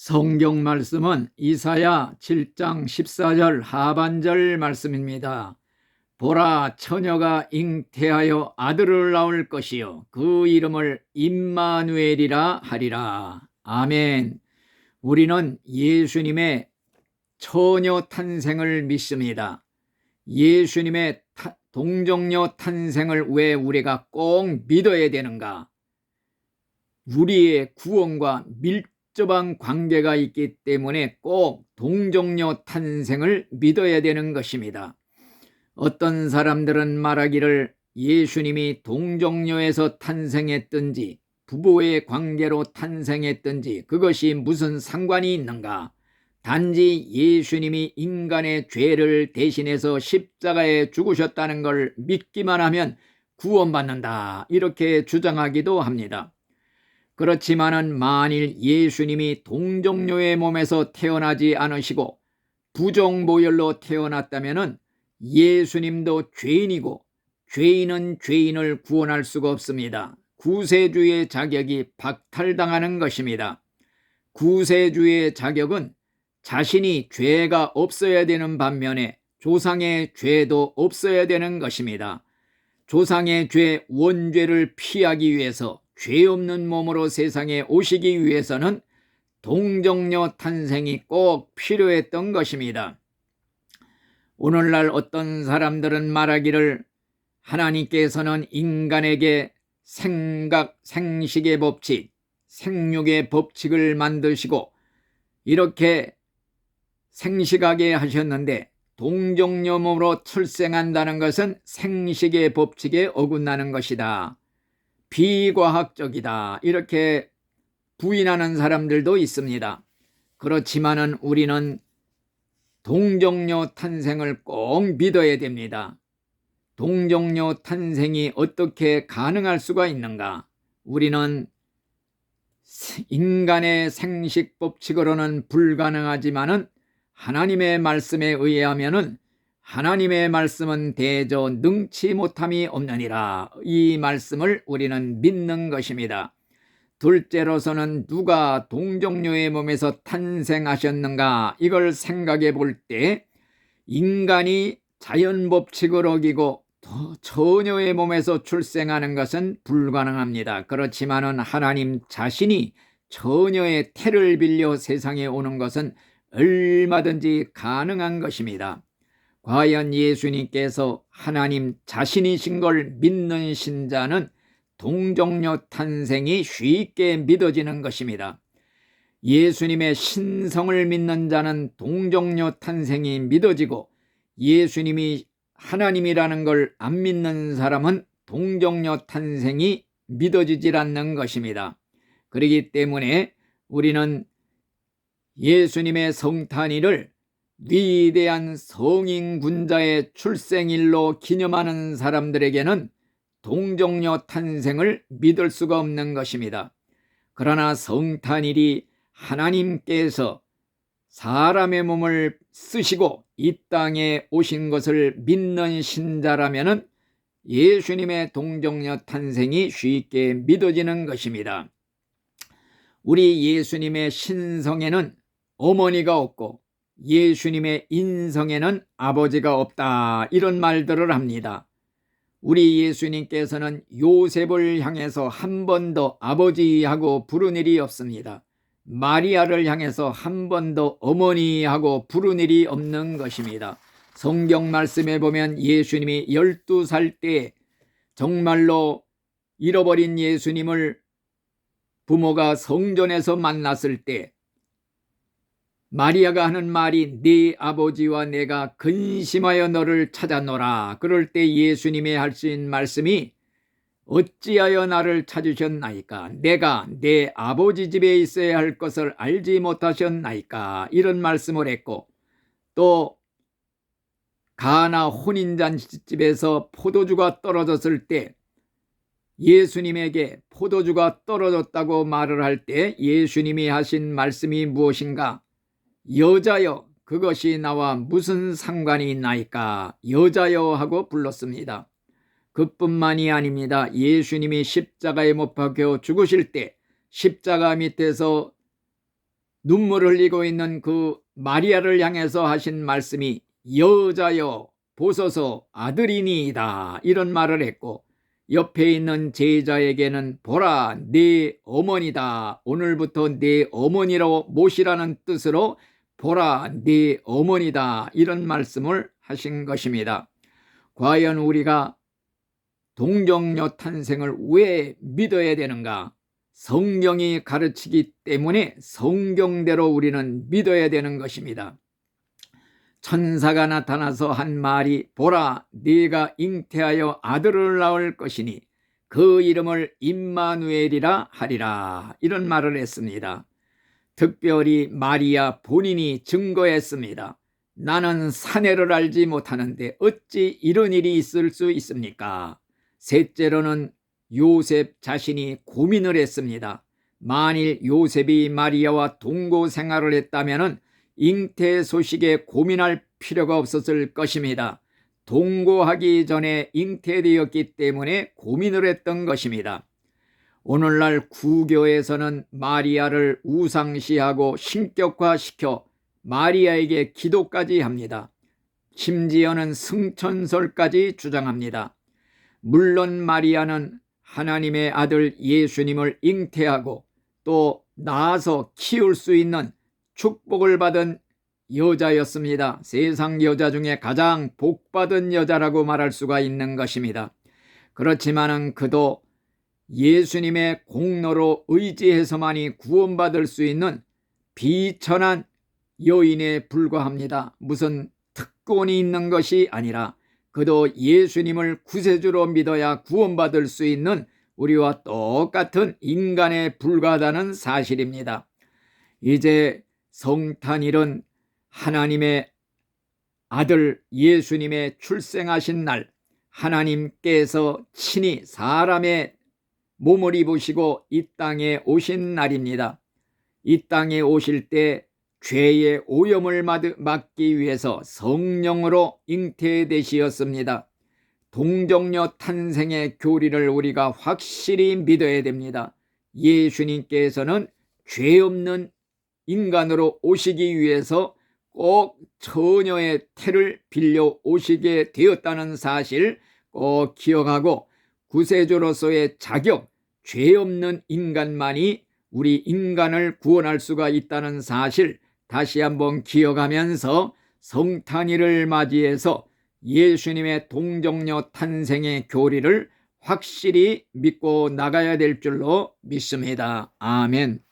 성경 말씀은 이사야 7장 14절 하반절 말씀입니다. 보라 처녀가 잉태하여 아들을 낳을 것이요 그 이름을 임마누엘이라 하리라. 아멘. 우리는 예수님의 처녀 탄생을 믿습니다. 예수님의 타- 동정녀 탄생을 왜 우리가 꼭 믿어야 되는가? 우리의 구원과 밀 접한 관계가 있기 때문에 꼭 동정녀 탄생을 믿어야 되는 것입니다. 어떤 사람들은 말하기를 예수님이 동정녀에서 탄생했든지 부부의 관계로 탄생했든지 그것이 무슨 상관이 있는가? 단지 예수님이 인간의 죄를 대신해서 십자가에 죽으셨다는 걸 믿기만 하면 구원받는다. 이렇게 주장하기도 합니다. 그렇지만은 만일 예수님이 동정녀의 몸에서 태어나지 않으시고 부정모열로 태어났다면은 예수님도 죄인이고 죄인은 죄인을 구원할 수가 없습니다. 구세주의 자격이 박탈당하는 것입니다. 구세주의 자격은 자신이 죄가 없어야 되는 반면에 조상의 죄도 없어야 되는 것입니다. 조상의 죄 원죄를 피하기 위해서 죄 없는 몸으로 세상에 오시기 위해서는 동정녀 탄생이 꼭 필요했던 것입니다. 오늘날 어떤 사람들은 말하기를 하나님께서는 인간에게 생각, 생식의 법칙, 생육의 법칙을 만드시고 이렇게 생식하게 하셨는데 동정녀몸으로 출생한다는 것은 생식의 법칙에 어긋나는 것이다. 비과학적이다. 이렇게 부인하는 사람들도 있습니다. 그렇지만은 우리는 동정녀 탄생을 꼭 믿어야 됩니다. 동정녀 탄생이 어떻게 가능할 수가 있는가? 우리는 인간의 생식 법칙으로는 불가능하지만은 하나님의 말씀에 의하면은 하나님의 말씀은 대저 능치 못함이 없느니라. 이 말씀을 우리는 믿는 것입니다. 둘째로서는 누가 동정녀의 몸에서 탄생하셨는가 이걸 생각해 볼 때 인간이 자연 법칙을 어기고 처녀의 몸에서 출생하는 것은 불가능합니다. 그렇지만은 하나님 자신이 처녀의 태를 빌려 세상에 오는 것은 얼마든지 가능한 것입니다. 과연 예수님께서 하나님 자신이신 걸 믿는 신자는 동정녀 탄생이 쉽게 믿어지는 것입니다. 예수님의 신성을 믿는 자는 동정녀 탄생이 믿어지고 예수님이 하나님이라는 걸 안 믿는 사람은 동정녀 탄생이 믿어지질 않는 것입니다. 그렇기 때문에 우리는 예수님의 성탄일을 위대한 성인 군자의 출생일로 기념하는 사람들에게는 동정녀 탄생을 믿을 수가 없는 것입니다. 그러나 성탄일이 하나님께서 사람의 몸을 쓰시고 이 땅에 오신 것을 믿는 신자라면 예수님의 동정녀 탄생이 쉽게 믿어지는 것입니다. 우리 예수님의 신성에는 어머니가 없고 예수님의 인성에는 아버지가 없다 이런 말들을 합니다. 우리 예수님께서는 요셉을 향해서 한 번도 아버지하고 부른 일이 없습니다. 마리아를 향해서 한 번도 어머니하고 부른 일이 없는 것입니다. 성경 말씀에 보면 예수님이 12살 때 정말로 잃어버린 예수님을 부모가 성전에서 만났을 때 마리아가 하는 말이 네 아버지와 내가 근심하여 너를 찾아노라. 그럴 때 예수님이 하신 말씀이 어찌하여 나를 찾으셨나이까? 내가 내 아버지 집에 있어야 할 것을 알지 못하셨나이까? 이런 말씀을 했고 또 가나 혼인잔치집에서 포도주가 떨어졌을 때 예수님에게 포도주가 떨어졌다고 말을 할 때 예수님이 하신 말씀이 무엇인가? 여자여 그것이 나와 무슨 상관이 있나이까 여자여 하고 불렀습니다. 그뿐만이 아닙니다. 예수님이 십자가에 못 박혀 죽으실 때 십자가 밑에서 눈물 흘리고 있는 그 마리아를 향해서 하신 말씀이 여자여 보소서 아들이니이다 이런 말을 했고 옆에 있는 제자에게는 보라 네 어머니다 오늘부터 네 어머니로 모시라는 뜻으로 보라 네 어머니다 이런 말씀을 하신 것입니다. 과연 우리가 동정녀 탄생을 왜 믿어야 되는가? 성경이 가르치기 때문에 성경대로 우리는 믿어야 되는 것입니다. 천사가 나타나서 한 말이 보라 네가 잉태하여 아들을 낳을 것이니 그 이름을 임마누엘이라 하리라 이런 말을 했습니다. 특별히 마리아 본인이 증거했습니다. 나는 사내를 알지 못하는데 어찌 이런 일이 있을 수 있습니까? 셋째로는 요셉 자신이 고민을 했습니다. 만일 요셉이 마리아와 동거 생활을 했다면 잉태 소식에 고민할 필요가 없었을 것입니다. 동거하기 전에 잉태되었기 때문에 고민을 했던 것입니다. 오늘날 구교에서는 마리아를 우상시하고 신격화시켜 마리아에게 기도까지 합니다. 심지어는 승천설까지 주장합니다. 물론 마리아는 하나님의 아들 예수님을 잉태하고 또 낳아서 키울 수 있는 축복을 받은 여자였습니다. 세상 여자 중에 가장 복받은 여자라고 말할 수가 있는 것입니다. 그렇지만은 그도 예수님의 공로로 의지해서만이 구원받을 수 있는 비천한 여인에 불과합니다. 무슨 특권이 있는 것이 아니라 그도 예수님을 구세주로 믿어야 구원받을 수 있는 우리와 똑같은 인간에 불과하다는 사실입니다. 이제 성탄일은 하나님의 아들 예수님의 출생하신 날 하나님께서 친히 사람의 몸을 입으시고 이 땅에 오신 날입니다. 이 땅에 오실 때 죄의 오염을 막기 위해서 성령으로 잉태되시었습니다. 동정녀 탄생의 교리를 우리가 확실히 믿어야 됩니다. 예수님께서는 죄 없는 인간으로 오시기 위해서 꼭 처녀의 태를 빌려 오시게 되었다는 사실 꼭 기억하고 구세주로서의 자격, 죄 없는 인간만이 우리 인간을 구원할 수가 있다는 사실 다시 한번 기억하면서 성탄일을 맞이해서 예수님의 동정녀 탄생의 교리를 확실히 믿고 나가야 될 줄로 믿습니다. 아멘.